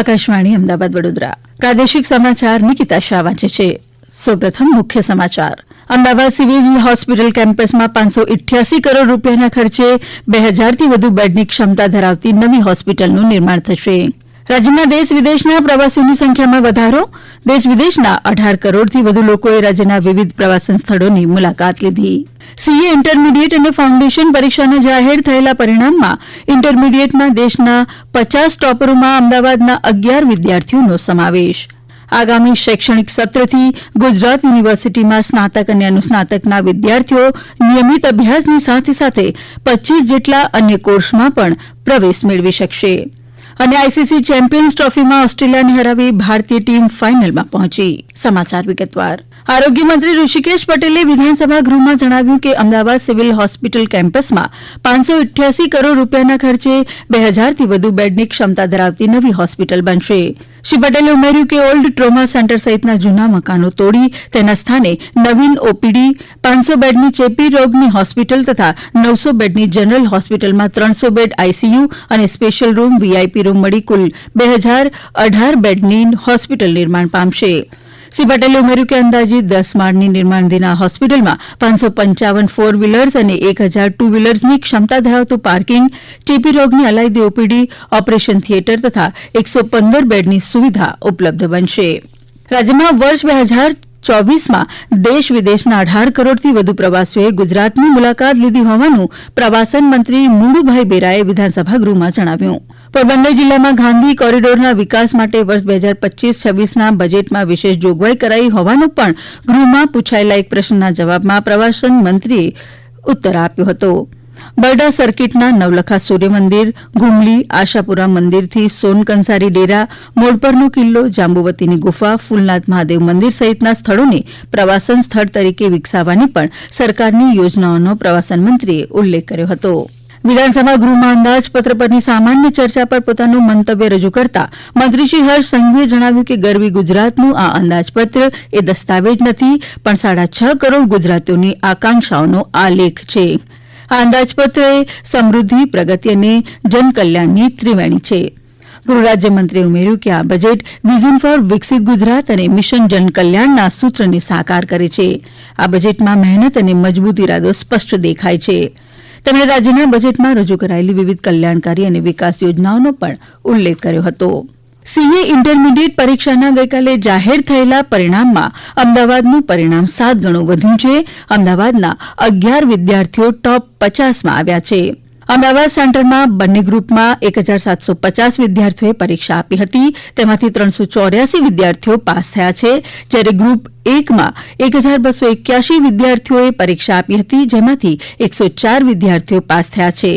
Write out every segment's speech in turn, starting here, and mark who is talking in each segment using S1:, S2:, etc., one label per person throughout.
S1: આકાશવાણી અમદાવાદ વડોદરા પ્રાદેશિક સમાચાર નિકિતા શાહ વાંચે છે સૌપ્રથમ મુખ્ય સમાચાર અમદાવાદ સિવિલ હોસ્પિટલ કેમ્પસમાં પાંચસો ઇઠ્યાસી કરોડ રૂપિયાના ખર્ચે બે હજારથી વધુ બેડની ક્ષમતા ધરાવતી નવી હોસ્પિટલનું નિર્માણ થશે થશે રાજ્યમાં દેશ વિદેશના પ્રવાસીઓની સંખ્યામાં વધારો દેશ વિદેશના અઢાર કરોડથી વધુ લોકોએ રાજ્યના વિવિધ પ્રવાસન સ્થળોની મુલાકાત લીધી સીએ ઇન્ટરમીડીએટ અને ફાઉન્ડેશન પરીક્ષાના જાહેર થયેલા પરિણામમાં ઇન્ટરમીડીએટમાં દેશના પચાસ ટોપરોમાં અમદાવાદના અગિયાર વિદ્યાર્થીઓનો સમાવેશ આગામી શૈક્ષણિક સત્રથી ગુજરાત યુનિવર્સિટીમાં સ્નાતક અને અનુસ્નાતકના વિદ્યાર્થીઓ નિયમિત અભ્યાસની સાથે સાથે પચ્ચીસ જેટલા અન્ય કોર્સમાં પણ પ્રવેશ મેળવી શકશે અને આઈસીસી ચેમ્પિયન્સ ટ્રોફીમાં ઓસ્ટ્રેલિયાને હરાવી ભારતીય ટીમ ફાઇનલમાં પહોંચી સમાચાર વિગતવાર આરોગ્ય મંત્રી ઋષિકેશ પટેલે વિધાનસભા ગૃહમાં જણાવ્યું કે અમદાવાદ સિવિલ હોસ્પિટલ કેમ્પસમાં પાંચસો ઇઠ્યાસી કરોડ રૂપિયાના ખર્ચે બે હજારથી વધુ બેડની ક્ષમતા ધરાવતી નવી હોસ્પિટલ બનશે શ્રી પટેલે ઉમેર્યું કે ઓલ્ડ ટ્રોમા સેન્ટર સહિતના જૂના મકાનો તોડી તેના સ્થાને નવીન ઓપીડી પાંચસો બેડની ચેપી રોગની હોસ્પિટલ તથા નવસો બેડની જનરલ હોસ્પિટલમાં ત્રણસો બેડ આઇસીયુ અને સ્પેશિયલ રૂમ વીઆઈપી રૂમ મળી કુલ બે હજાર અઢાર બેડની હોસ્પિટલ નિર્માણ પામશે શ્રી પટેલે ઉમેર્યું કે અંદાજીત દસ માળની નિર્માણાધીન આ હોસ્પિટલમાં પાંચસો પંચાવન ફોર વ્હીલર્સ અને એક હજાર ટુ વ્હીલર્સની ક્ષમતા ધરાવતું પાર્કિંગ ચેપી રોગની અલાયદી ઓપીડી ઓપરેશન થિયેટર તથા એકસો પંદર બેડની સુવિધા ઉપલબ્ધ બનશે રાજ્યમાં વર્ષ બે હજાર ચોવીસમાં દેશ વિદેશના અઢાર કરોડથી વધુ પ્રવાસીઓએ ગુજરાતની મુલાકાત લીધી હોવાનું પ્રવાસન મંત્રી મુળુભાઈ બેરાએ વિધાનસભા ગૃહમાં જણાવ્યું હતું પોરબંદર જિલ્લામાં ગાંધી કોરીડોરના વિકાસ માટે વર્ષ બે હજાર પચ્ચીસ છવ્વીસના બજેટમાં વિશેષ જોગવાઈ કરાઈ હોવાનો પણ ગૃહમાં પૂછાયેલા એક પ્રશ્નના જવાબમાં પ્રવાસન મંત્રીએ ઉત્તર આપ્યો હતો બરડા સર્કિટના નવલખા સૂર્યમંદિર ઘુમલી આશાપુરા મંદિરથી સોનકંસારી કંસારી ડેરા મોડપરનો કિલ્લો જાંબુવતીની ગુફા ફૂલનાથ મહાદેવ મંદિર સહિતના સ્થળોને પ્રવાસન સ્થળ તરીકે વિકસાવવાની પણ સરકારની યોજનાઓનો પ્રવાસન મંત્રીએ ઉલ્લેખ કર્યો હતો વિધાનસભા ગૃહમાં અંદાજપત્ર પરની સામાન્ય ચર્ચા પર પોતાનું મંતવ્ય રજૂ કરતાં મંત્રી શ્રી હર્ષ સંઘવીએ જણાવ્યું કે ગરવી ગુજરાતનું આ અંદાજપત્ર એ દસ્તાવેજ નથી પણ સાડા છ કરોડ ગુજરાતીઓની આકાંક્ષાઓનો આલેખ છે આ અંદાજપત્ર એ સમૃદ્ધિ પ્રગતિ અને જનકલ્યાણની ત્રિવેણી છે ગૃહ રાજ્યમંત્રીએ ઉમેર્યું કે આ બજેટ વિઝન ફોર વિકસિત ગુજરાત અને મિશન જનકલ્યાણના સૂત્રને સાકાર કરે છે આ બજેટમાં મહેનત અને મજબૂત ઇરાદો સ્પષ્ટ દેખાય છે તેમણે રાજ્યના બજેટમાં રજૂ કરાયેલી વિવિધ કલ્યાણકારી અને વિકાસ યોજનાઓનો પણ ઉલ્લેખ કર્યો હતો સીએ ઇન્ટરમીડિયેટ પરીક્ષાના ગઈકાલે જાહેર થયેલા પરિણામમાં અમદાવાદનું પરિણામ સાત ગણું વધ્યું છે અમદાવાદના અગિયાર વિદ્યાર્થીઓ ટોપ પચાસમાં આવ્યા છિં અમદાવાદ સેન્ટરમાં બંને ગ્રુપમાં એક હજાર સાતસો પચાસ વિદ્યાર્થીઓએ પરીક્ષા આપી હતી તેમાંથી ત્રણસો ચોર્યાસી વિદ્યાર્થીઓ પાસ થયા છે જ્યારે ગ્રુપ એકમાં એક હજાર બસો એક્યાસી વિદ્યાર્થીઓએ પરીક્ષા આપી હતી જેમાંથી એકસો ચાર વિદ્યાર્થીઓ પાસ થયા છે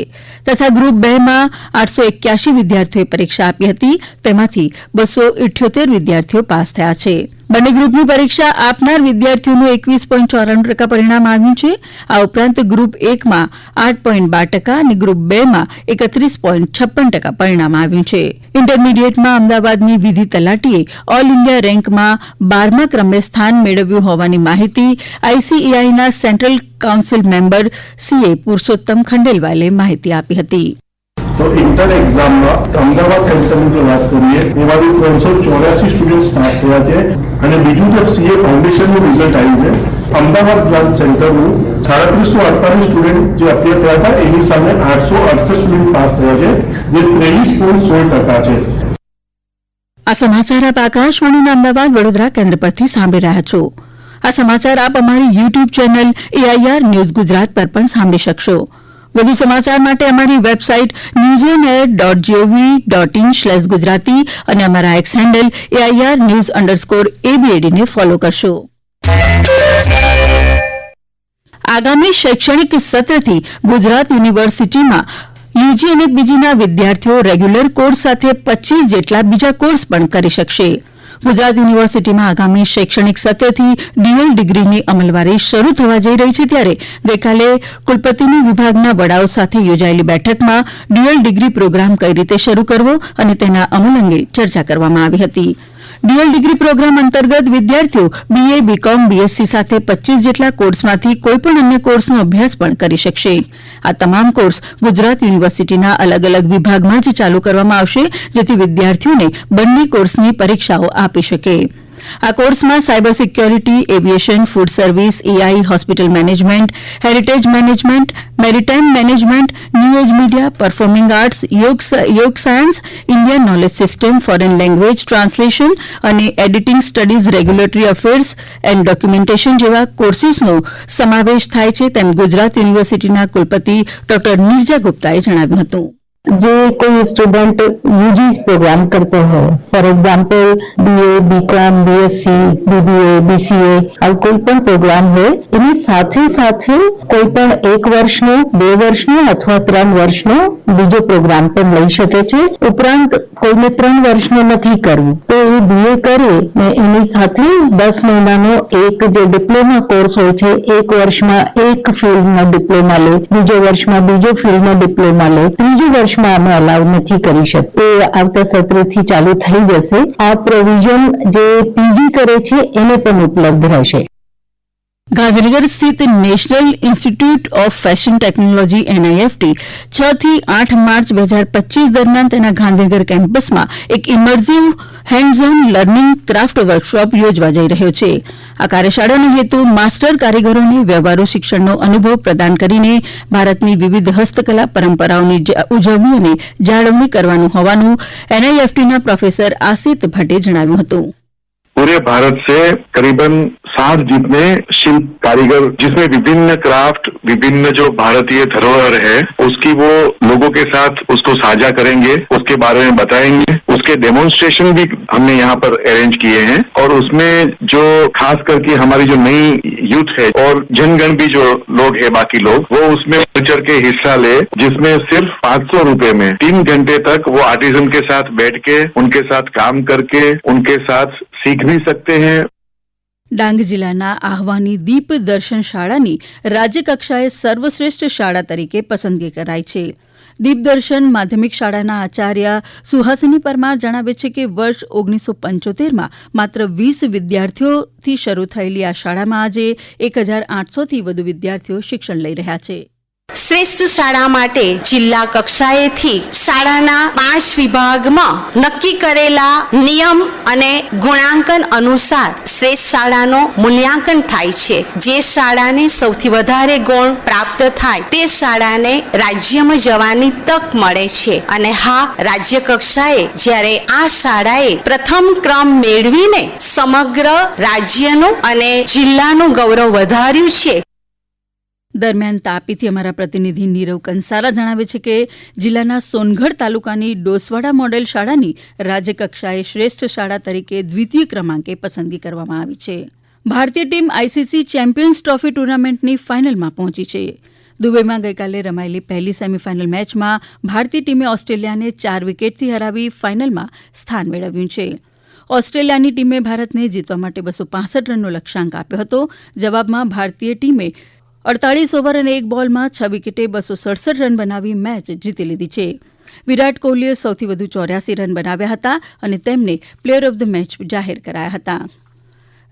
S1: તથા ગ્રુપ બેમાં આઠસો એક્યાસી વિદ્યાર્થીઓએ પરીક્ષા આપી હતી તેમાંથી બસો ઇઠ્યોતેર વિદ્યાર્થીઓ પાસ થયા છિં બંને ગ્રુપની પરીક્ષા આપનાર વિદ્યાર્થીઓનું એકવીસ પોઇન્ટ ચોરાણું ટકા પરિણામ આવ્યું છે આ ઉપરાંત ગ્રુપ એકમાં આઠ પોઇન્ટ બાર ટકા અને ગ્રુપ બેમાં એકત્રીસ પોઇન્ટ છપ્પન ટકા પરિણામ આવ્યું છે ઇન્ટરમીડીએટમાં અમદાવાદની વિધિ તલાટીએ ઓલ ઇન્ડિયા રેન્કમાં બારમા ક્રમે સ્થાન મેળવ્યું હોવાની માહિતી આઈસીએઆઈના central council member CA Purushottam ખંડેલવાલે માહિતી આપી હતી તો ઇન્ટર એક્ઝામમાં અમદાવાદ સેન્ટરની જો વાત કરીએ એમાંથી ત્રણસો ચોર્યાસી સ્ટુડન્ટ્સ પાસ થયા છે અને બીજું જે સીએ ફાઉન્ડેશનનું રિઝલ્ટ આવ્યું છે અમદાવાદ બ્રાન્ચ સેન્ટરનું સાડત્રીસો અડતાલીસ સ્ટુડન્ટ જે અપીયર થયા હતા એની સામે આઠસો અડસઠ સ્ટુડન્ટ પાસ થયા છે જે ત્રેવીસ પોઈન્ટ સોળ ટકા છે આ સમાચાર આપ આકાશવાણીના અમદાવાદ વડોદરા કેન્દ્ર પરથી સાંભળી રહ્યા છો આ સમાચાર આપ અમારી YouTube channel AIR news Gujarat પર પણ સાંભળી શકશો વધુ સમાચાર માટે અમારી website news on air dot GOV dot in slash Gujarati અને અમારા X handle AIR news underscore એબીએડીને ફોલો કરશો આગામી શૈક્ષણિક સત્રથી ગુજરાત યુનિવર્સિટીમાં યુજી અને બીજીના વિદ્યાર્થીઓ રેગ્યુલર કોર્સ સાથે પચ્ચીસ જેટલા બીજા કોર્સ પણ કરી શકશે ગુજરાત યુનિવર્સિટીમાં આગામી શૈક્ષણિક સત્રથી ડ્યુઅલ ડિગ્રીની અમલવારી શરૂ થવા જઈ રહી છે ત્યારે ગઇકાલે કુલપતિની વિભાગના વડાઓ સાથે યોજાયેલી બેઠકમાં ડ્યુઅલ ડિગ્રી પ્રોગ્રામ કઈ રીતે શરૂ કરવો અને તેના અમલ અંગે ચર્ચા કરવામાં આવી હતીં ડ્યુઅલ ડિગ્રી પ્રોગ્રામ અંતર્ગત વિદ્યાર્થીઓ બીએ બીકોમ બીએસસી સાથે રપ જેટલા કોર્સમાંથી કોઈપણ અન્ય કોર્સનો અભ્યાસ પણ કરી શકશે આ તમામ કોર્સ ગુજરાત યુનિવર્સિટીના અલગ અલગ વિભાગમાં જ ચાલુ કરવામાં આવશે જેથી વિદ્યાર્થીઓને બંને કોર્સની પરીક્ષાઓ આપી શકે આ કોર્સમાં cyber security aviation food service AI hospital management heritage management maritime management new age media performing arts યોગ science Indian knowledge system foreign language translation અને editing studies regulatory affairs and documentation જેવા કોર્સિસનો સમાવેશ થાય છે તેમ ગુજરાત યુનિવર્સિટીના કુલપતિ ડોક્ટર નીરજા ગુપ્તાએ જણાવ્યું હતું જે કોઈ સ્ટુડન્ટ यूजीस प्रोग्राम करते हो for example BA BCom BSc BBA BCA આવું કોઈ પણ પ્રોગ્રામ હોય એની સાથે સાથે કોઈ પણ એક વર્ષનો બે વર્ષનો અથવા ત્રણ વર્ષનો બીજો પ્રોગ્રામ પણ લઈ શકે છે ઉપરાંત કોઈને ત્રણ વર્ષનો નથી કરવું મારી બીએ કરી ને એની સાથે દસ મહિનાનો એક જે ડિપ્લોમા કોર્સ હોય છે એક વર્ષમાં એક ફિલ્ડનો ડિપ્લોમા લે બીજો વર્ષમાં બીજો ફિલ્ડનો ડિપ્લોમા લે ત્રીજું વર્ષમાં અમે અલાઉ નથી કરી શકતો એ આવતા સત્રથી ચાલુ થઈ જશે આ પ્રોવિઝન જે પીજી કરે છે એને પણ ઉપલબ્ધ રહેશે ગાંધીનગર સ્થિત national institute of fashion technology NIFT છ થી આઠ માર્ચ બે હજાર પચીસ દરમિયાન તેના ગાંધીનગર કેમ્પસમાં એક immersive hands learning craft workshop યોજવા જઈ રહ્યો છે આ કાર્યશાળાનો હેતુ માસ્ટર કારીગરોને વ્યવહારુ શિક્ષણનો અનુભવ પ્રદાન કરીને ભારતની વિવિધ હસ્તકલા પરંપરાઓની ઉજવણી અને જાળવણી કરવાનું હોવાનું એનઆઇએફટીના પ્રોફેસર આસિત ભટ્ટે જણાવ્યું હતું पूरे भारत से करीबन साठ जितने शिल्प कारीगर जिसमें विभिन्न क्राफ्ट विभिन्न जो भारतीय धरोहर है उसकी वो लोगों के साथ उसको साझा करेंगे उसके बारे में बताएंगे उसके डेमोन्स्ट्रेशन भी हमने यहाँ पर अरेंज किए हैं और उसमें जो खास करके हमारी जो नई यूथ है और जनगण भी जो लोग है बाकी लोग वो उसमें कल्चर के हिस्सा ले जिसमें सिर्फ पांच सौ रूपये में तीन घंटे तक वो आर्टिजन के साथ बैठ के उनके साथ काम करके उनके साथ सीख भी सकते हैं ડાંગ જિલ્લાના આહવાની દીપ દર્શન શાળાની રાજ્યકક્ષાએ સર્વશ્રેષ્ઠ શાળા તરીકે પસંદગી કરાઈ છે દીપદર્શન માધ્યમિક શાળાના આચાર્ય સુહાસિની પરમાર જણાવે છે કે વર્ષ ઓગણીસો પંચોતેરમાં માત્ર વીસ વિદ્યાર્થીઓથી શરૂ થયેલી આ શાળામાં આજે એક હજાર આઠસોથી વધુ વિદ્યાર્થીઓ શિક્ષણ લઈ રહ્યા છે શ્રેષ્ઠ શાળા માટે જિલ્લા કક્ષાએથી શાળાના પાંચ વિભાગમાં નક્કી કરેલા નિયમ અને ગુણાંકન અનુસાર શ્રેષ્ઠ શાળાનો મૂલ્યાંકન થાય છે જે શાળાને સૌથી વધારે ગુણ પ્રાપ્ત થાય તે શાળાને રાજ્યમાં જવાની તક મળે છે અને હા રાજ્ય કક્ષાએ જ્યારે આ શાળાએ પ્રથમ ક્રમ મેળવીને સમગ્ર રાજ્યનું અને જિલ્લાનું ગૌરવ વધાર્યું છે દરમિયાન તાપીથી અમારા પ્રતિનિધિ નીરવ કંસારા જણાવે છે કે જિલ્લાના સોનગઢ તાલુકાની ડોસવાડા મોડેલ શાળાની રાજ્યકક્ષાએ શ્રેષ્ઠ શાળા તરીકે દ્વિતીય ક્રમાંકે પસંદગી કરવામાં આવી છે ભારતીય ટીમ આઈસીસી ચેમ્પિયન્સ ટ્રોફી ટુર્નામેન્ટની ફાઇનલમાં પહોંચી છે દુબઈમાં ગઈકાલે રમાયેલી પહેલી સેમીફાઇનલ મેચમાં ભારતીય ટીમે ઓસ્ટ્રેલિયાને ચાર વિકેટથી હરાવી ફાઇનલમાં સ્થાન મેળવ્યું છે ઓસ્ટ્રેલિયાની ટીમે ભારતને જીતવા માટે બસો રનનો લક્ષ્યાંક આપ્યો હતો જવાબમાં ભારતીય ટીમે અડતાળીસ ઓવર અને એક બોલમાં છ વિકેટે બસો સડસઠ રન બનાવી મેચ જીતી લીધી છે વિરાટ કોહલીએ સૌથી વધુ ચોર્યાસી રન બનાવ્યા હતા અને તેમને પ્લેયર ઓફ ધ મેચ જાહેર કરાયા હતાં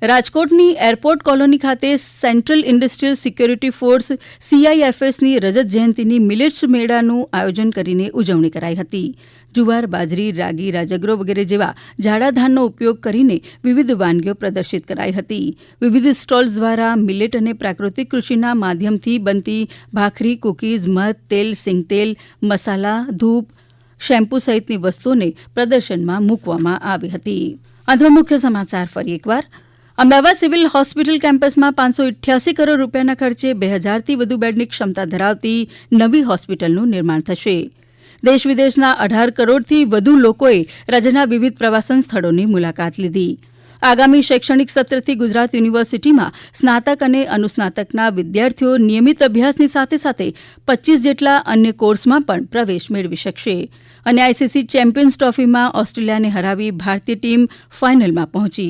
S1: રાજકોટની એરપોર્ટ કોલોની ખાતે સેન્ટ્રલ ઇન્ડસ્ટ્રીયલ સિક્યોરિટી ફોર્સ સીઆઈએફએસની રજત જયંતિની મિલેટ્સ મેળાનું આયોજન કરીને ઉજવણી કરાઈ હતી જુવાર બાજરી રાગી રાજગરો વગેરે જેવા ઝાડા ધાનનો ઉપયોગ કરીને વિવિધ વાનગીઓ પ્રદર્શિત કરાઈ હતી વિવિધ સ્ટોલ્સ દ્વારા મિલેટ અને પ્રાકૃતિક કૃષિના માધ્યમથી બનતી ભાખરી કુકીઝ મધ તેલ સિંગતેલ મસાલા ધૂપ શેમ્પૂ સહિતની વસ્તુઓને પ્રદર્શનમાં મૂકવામાં આવી હતી અંતમાં મુખ્ય સમાચાર ફરી એકવાર અમદાવાદ સિવિલ હોસ્પિટલ કેમ્પસમાં પાંચસો ઇઠ્યાસી કરોડ રૂપિયાના ખર્ચે બે હજારથી વધુ બેડની ક્ષમતા ધરાવતી નવી હોસ્પિટલનું નિર્માણ થશે દેશ વિદેશના અઢાર કરોડથી વધુ લોકોએ રાજ્યના વિવિધ પ્રવાસન સ્થળોની મુલાકાત લીધી આગામી શૈક્ષણિક સત્રથી ગુજરાત યુનિવર્સિટીમાં સ્નાતક અને અનુસ્નાતકના વિદ્યાર્થીઓ નિયમિત અભ્યાસની સાથે સાથે પચીસ જેટલા અન્ય કોર્સમાં પણ પ્રવેશ મેળવી શકશે અને આઈસીસી ચેમ્પિયન્સ ટ્રોફીમાં ઓસ્ટ્રેલિયાને હરાવી ભારતીય ટીમ ફાઇનલમાં પહોંચી